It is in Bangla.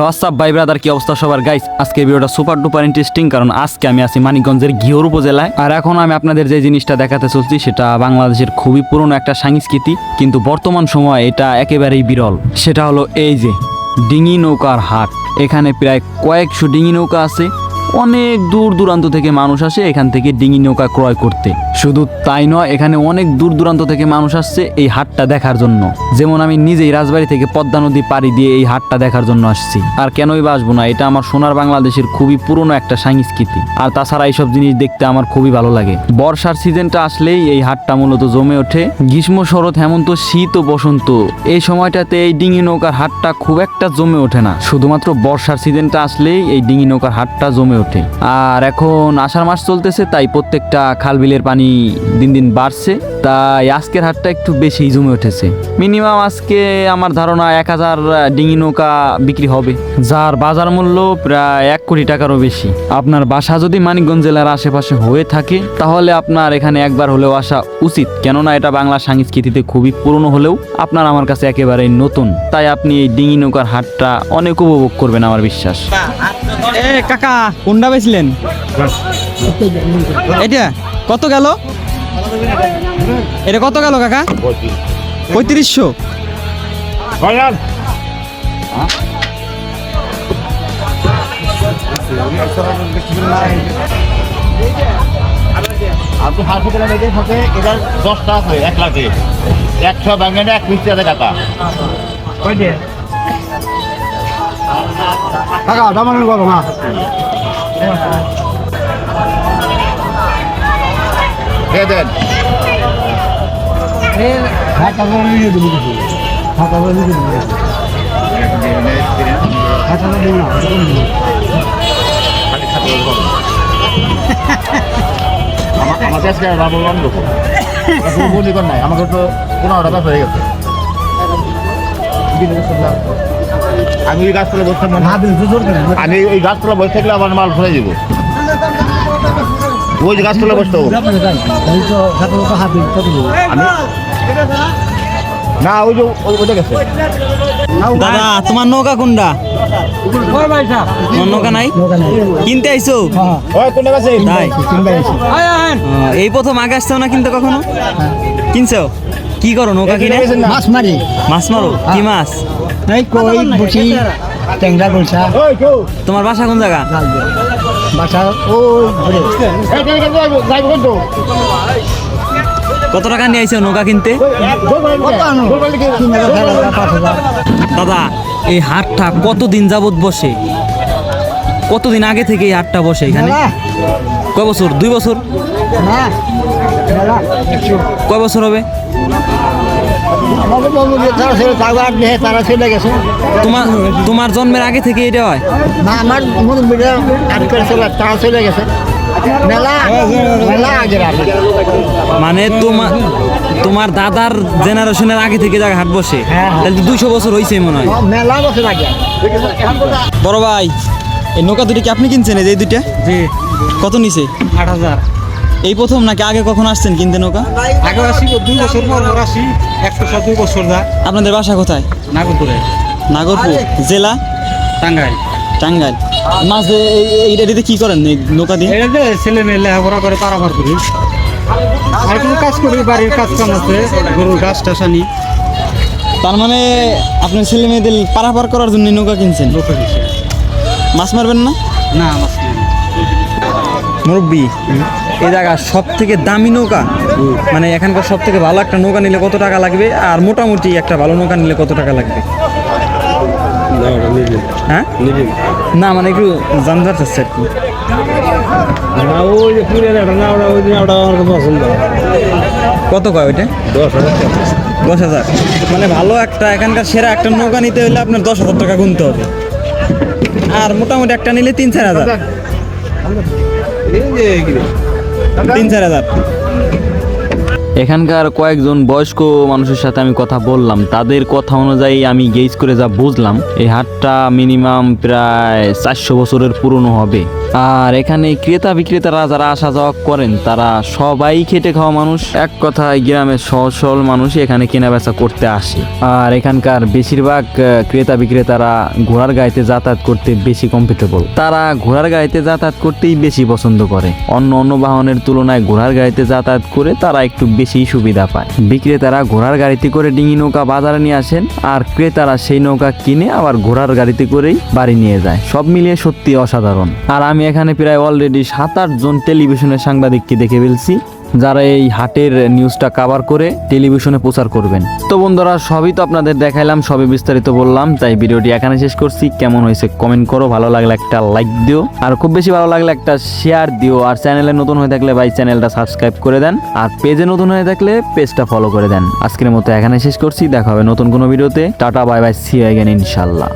হোয়াটসঅ্যাপ ভাই ব্রাদার কি অবস্থা সবার? গাইস আজকে ভিডিওটা সুপার ডুপার ইন্টারেস্টিং কারণ আজকে আমি আছি মানিকগঞ্জের ঘিওর উপজেলায়। আর এখন আমি আপনাদের যে জিনিসটা দেখাতে চলছি, সেটা বাংলাদেশের খুবই পুরনো একটা সংস্কৃতি কিন্তু বর্তমান সময়ে এটা একেবারেই বিরল। সেটা হলো এই যে ডিঙি নৌকার হাট। এখানে প্রায় কয়েকশো ডিঙি নৌকা আছে। অনেক দূর দূরান্ত থেকে মানুষ আসে এখান থেকে ডিঙি নৌকা ক্রয় করতে। শুধু তাই নয়, এখানে অনেক দূর দূরান্ত থেকে মানুষ আসছে এই হাটটা দেখার জন্য। যেমন আমি নিজেই রাজবাড়ি থেকে পদ্মা নদী পাড়ি দিয়ে এই হাটটা দেখার জন্য আসছি। আর কেনই বা আসব না, এটা আমার সোনার বাংলাদেশের খুবই পুরনো একটা সংস্কৃতি। আর তাছাড়া এইসব জিনিস দেখতে আমার খুবই ভালো লাগে। বর্ষার সিজনটা আসলেই এই হাটটা মূলত জমে ওঠে। গ্রীষ্ম, শরৎ, হেমন্ত, শীত ও বসন্ত, এই সময়টাতে এই ডিঙি নৌকার হাটটা খুব একটা জমে ওঠে না। শুধুমাত্র বর্ষার সিজনটা আসলেই এই ডিঙি নৌকার হাটটা জমে ওঠে। আর এখন আষাঢ় মাস চলতেছে তাই প্রত্যেকটা খাল বিলের পানি দিন দিন বাড়ছে। তাই আজকের হাটটা একটু বেশি জমে উঠেছে। মিনিমাম আজকে আমার ধারণা এক হাজার ডিঙি নৌকা বিক্রি হবে। যার বাজার মূল্য প্রায় এক কোটি টাকারও বেশি। আপনার বাসা যদি মানিকগঞ্জ জেলার আশেপাশে হয়ে থাকে তাহলে আপনার এখানে একবার হলেও আসা উচিত। কেননা এটা বাংলা সংস্কৃতিতে খুবই পুরনো হলেও আপনার আমার কাছে একেবারেই নতুন। তাই আপনি এই ডিঙি নৌকার হাটটা অনেক উপভোগ করবেন আমার বিশ্বাস। এ কাকা কোনটা বেচলেন? এটা কত গেল? এটা কত গেল কাকা? পঁয়ত্রিশশো। আপনি আছে এক লাখে। একশো এক মিষ্টি টাকা টাকা দামানের বলো না বলি কর নাই আমাকে তো পনেরোটা ব্যাস হয়ে গেছে আমি ওই গাছতলা বসে আমি ওই গাছতলা বসে থাকলে আমার মাল ফেলে দিব। ওই যে গাছতলা বসতে না ওই যে ওই- ওইটা গেছে। দাদা তোমার নৌকা কোনটা? নৌকা নাই? কিনতে আইছো? হ্যাঁ গেছে? তাই? এই প্রথম আগে আসছো না কিনতে কখনো? কিনছো? কি করো নৌকা কিনে? মাছ মারি। মাছ মারো? কি মাছ? এই কই বুটি ট্যাংরা গলসা। তোমার বাসা কোন জায়গা? বাসা ওই ঘুরে। কত টাকা নিয়ে আইছো নৌকা কিনতে? দাদা এই হাটটা কতদিন যাবত বসে? কতদিন আগে থেকে এই হাটটা বসে এখানে? কয় বছর? দুই বছর? কয় বছর হবে? আমাকে বলব যে তারা তারা আর নেই তারা চলে গেছে। তোমার তোমার জন্মের আগে থেকে এটা হয়? না আমার মুরব্বীরা চলে তারা চলে গেছে। মেলা মেলা আগের আগে। মানে তোমার তোমার দাদার জেনারেশনের আগে থেকে জায়গা হাট বসে হ্যাঁ। তাহলে তো দুইশো বছর হয়েছে মনে হয়। মেলা বছর আগে। বড় ভাই এই নৌকা দুটি কি আপনি কিনছেন এই যে দুইটা? জি। কত নিছে? আট হাজার। এই প্রথম নাকি আগে কখন আসছেন কিনতে নৌকা? আগে আসি দুই বছর পর পর আসি। একশো দুই বছর আপনাদের বাসা কোথায়? নাগরপুরে। নাগরপুর জেলা? টাঙ্গাইল। টাঙ্গাইল। মাছ এটাতে কি করেন নৌকা দিয়ে? এটা যে ছেলে মেয়ে লেখাপড়া করে পারাপার করি। আর কোনো কাজ করি বাড়ির কাজ কাম আছে গরুর গাছ টাছ আনি। তার মানে আপনার ছেলে মেয়েদের পারাপার করার জন্য নৌকা কিনছেন? লোকের হিসেবে মাছ মারবেন না? না মাছ। মুরব্বী। এই জায়গা সব থেকে দামি নৌকা? মানে এখানকার সব থেকে ভালো একটা নৌকা নিলে কত টাকা লাগবে? আর মোটামুটি একটা ভালো নৌকা নিলে কত টাকা লাগবে? হ্যাঁ? না মানে একটু জানতে চাচ্ছে আর কি কত কয় ওইটা? দশ হাজার দশ হাজার। মানে ভালো একটা এখানকার সেরা একটা নৌকা নিতে হলে আপনার দশ হাজার টাকা গুনতে হবে। আর মোটামুটি একটা নিলে তিন চার হাজার। তিন চার হাজার। এখানকার কয়েকজন বয়স্ক মানুষের সাথে আমি কথা বললাম। তাদের কথা অনুযায়ী আমি গেজ করে যা বুঝলাম, এই হাটটা মিনিমাম প্রায় চারশো বছরের পুরনো হবে। আর এখানে ক্রেতা বিক্রেতারা যারা আসা যাওয়া করেন, তারা সবাই খেটে খাওয়া মানুষ। এক কথায় গ্রামের সহজ সরল মানুষ এখানে কেনা বেচা করতে আসে। আর এখানকার বেশিরভাগ ক্রেতা বিক্রেতারা ঘোড়ার গাড়িতে যাতায়াত করতে বেশি কমফোর্টেবল তারা ঘোড়ার গাড়িতে যাতায়াত করতেই বেশি পছন্দ করে। অন্য অন্য বাহনের তুলনায় ঘোড়ার গাড়িতে যাতায়াত করে তারা একটু বেশি সুবিধা পায়। বিক্রেতারা ঘোড়ার গাড়িতে করে ডিঙি নৌকা বাজারে নিয়ে আসেন আর ক্রেতারা সেই নৌকা কিনে আবার ঘোড়ার গাড়িতে করেই বাড়ি নিয়ে যায়। সব মিলিয়ে সত্যি অসাধারণ। আর আমি এখানে প্রায় অলরেডি সাত আট জন টেলিভিশনের সাংবাদিককে দেখে ফেলছি। যারা এই হাটের নিউজটা কাভার করে টেলিভিশনে প্রচার করবেন। তো বন্ধুরা, সবই তো আপনাদের দেখাইলাম, সবই বিস্তারিত বললাম, তাই ভিডিওটি এখানে শেষ করছি। কেমন হয়েছে কমেন্ট করো, ভালো লাগলে একটা লাইক দিও, আর খুব বেশি ভালো লাগলে একটা শেয়ার দিও, আর চ্যানেলে নতুন হয়ে থাকলে ভাই চ্যানেলটা সাবস্ক্রাইব করে দেন, আর পেজে নতুন হয়ে থাকলে পেজটা ফলো করে দেন। আজকের মতো এখানে শেষ করছি, দেখা হবে নতুন কোনো ভিডিওতে। Tata bye bye see again ইনশাল্লাহ